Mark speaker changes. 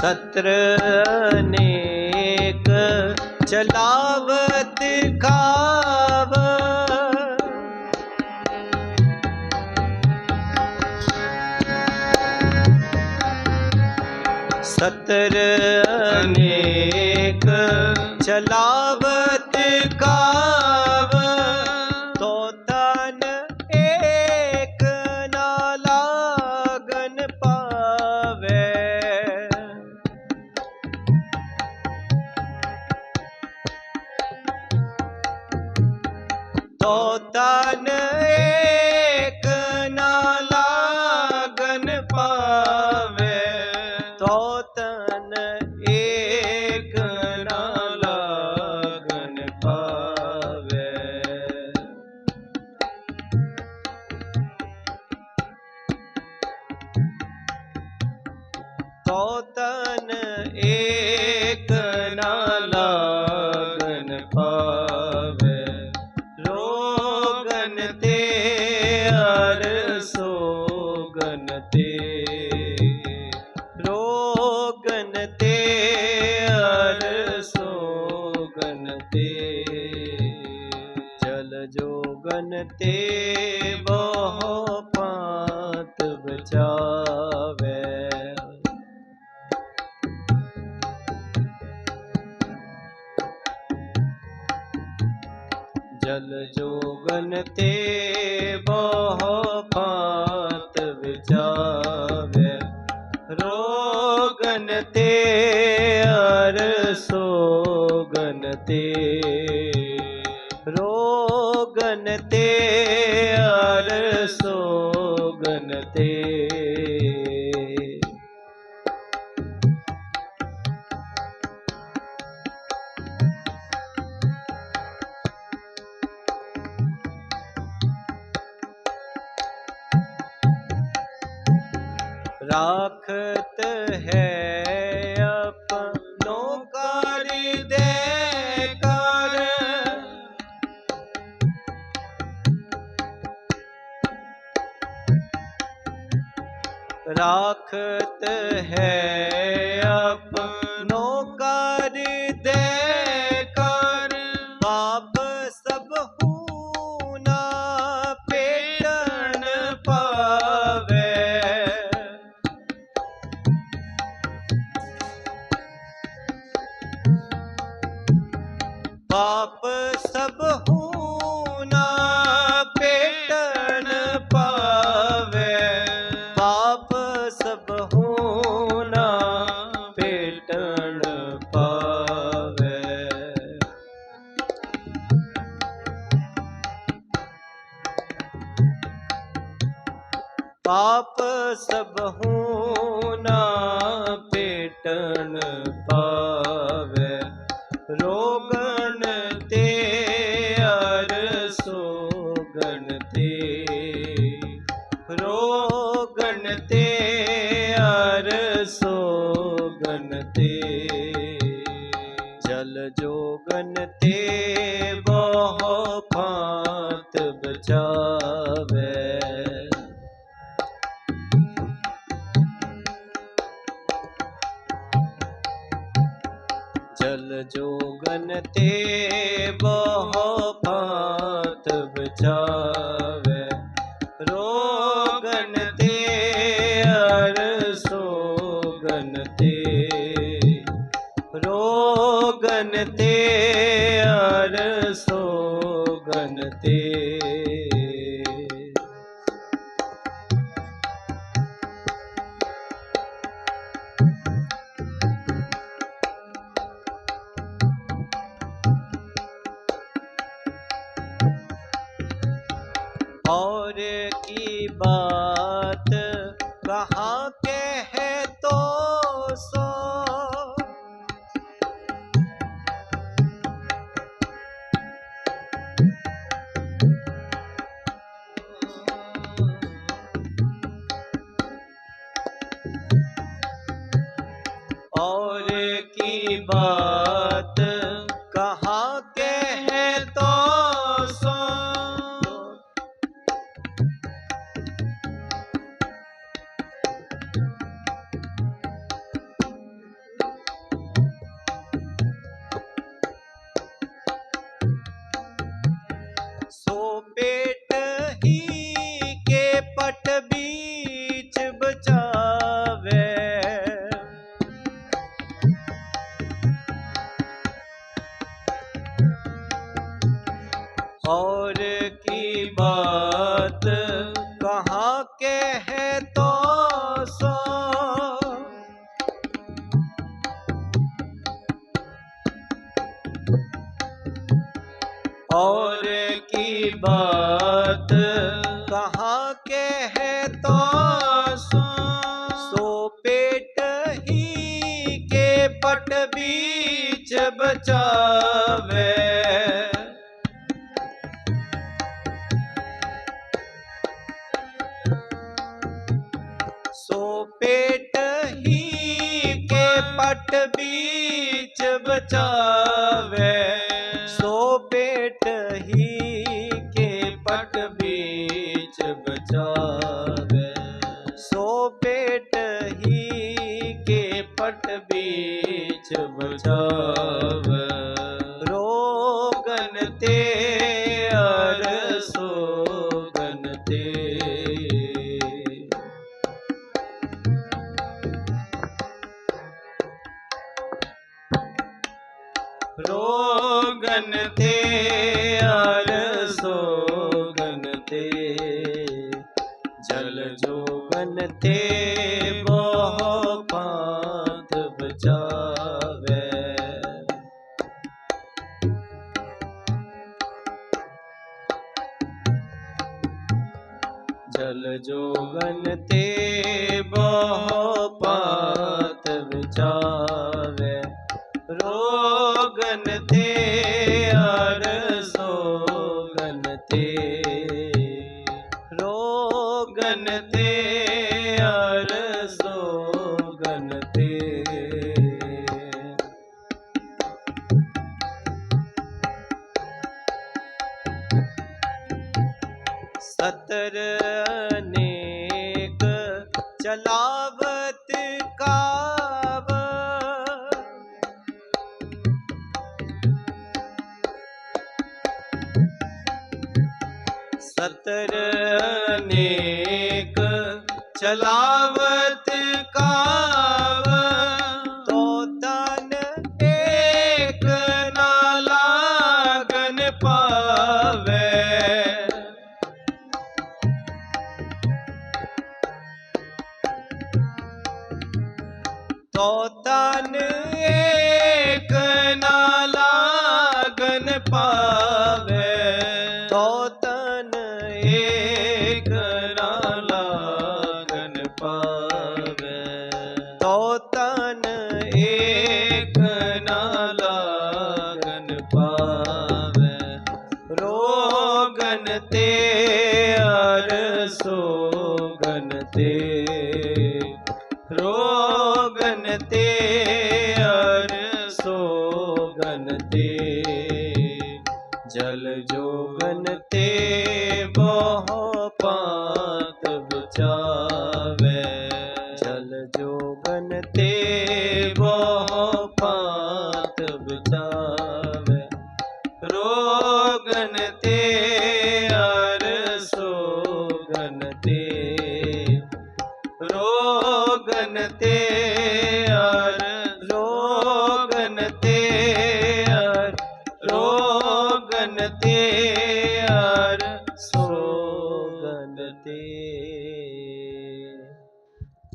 Speaker 1: ਸਤਰ ਅਨੇਕ ਚਲਾਵਤ ਖਾਵ। ਸਤਰ ਅਨੇਕ ਚਲਾਵਤ ਤੋ ਤਨ ਏਕ ਨਾ ਲਾਗਨ ਪਾਵੇ ਰੋਗਨ ਤੇ ਅਰ ਸੋਗਨ ਤੇ। ਰੋਗਨ ਤੇ ਅਰ ਸੋਗਨ ਤੇ ਜਲ ਜੋਗਨ ਤੇ ਜਲ ਜੋਗਨ ਤੇ ਬਹੁ ਪਾਤ ਵਿਚਾਵੇ ਰੋਗਨ ਤੇ ਅਰ ਸੋਗਨ ਤੇ। ਰੋਗਨ ਤੇ ਅਰ ਸੋਗਨ ਤੇ। ਰਾਖਤ ਹੈ ਆਪਨੋ ਕਰ ਦੇ ਕਰ ਰਾਖਤ ਹੈ ਆਪਨੋ ਕਰ ਦੇ ਪਾਪ ਸਭ ਹੂ ਨਾ ਪੇਟਣ ਪਾਵੇ। ਪਾਪ ਸਭ ਹੂ ਨਾ ਪੇਟਣ ਪਾਵੇ। ਪਾਪ ਸਭ ਹੂ जल जोगन ते open. ਬਚਾਵੇ। ਸੋ ਪੇਟ ਹੀ ਪਟ ਵਿੱਚ ਬਚਾਵੇ। ਸੋ ਕੇ ਪਟ ਵਿੱਚ ਬਚਾਵੇ। ਸੋ ਹੀ ਪਟ ਵਿੱਚ ਬਚਾਵੇ। ਸੋਗਨ ਤੇ ਅਰ ਸੋਗਨ ਤੇ। ਜਲ ਜੋਗਨ ਤੇ ਬਹੁ ਪਾਤ ਬਚਾਵੇ। ਜਲ ਜੋਗਨ ਤੇ ਗਨ ਤੇ ਅਰਜ਼ੋ ਗਨ ਤੇ।
Speaker 2: ਸਤਰ ਅਨੇਕ ਚਲਾਵਤ ਸਤਰ ਅਨੇਕ ਚਲਾਵਤ te ਰੋਗਨ ਤੇ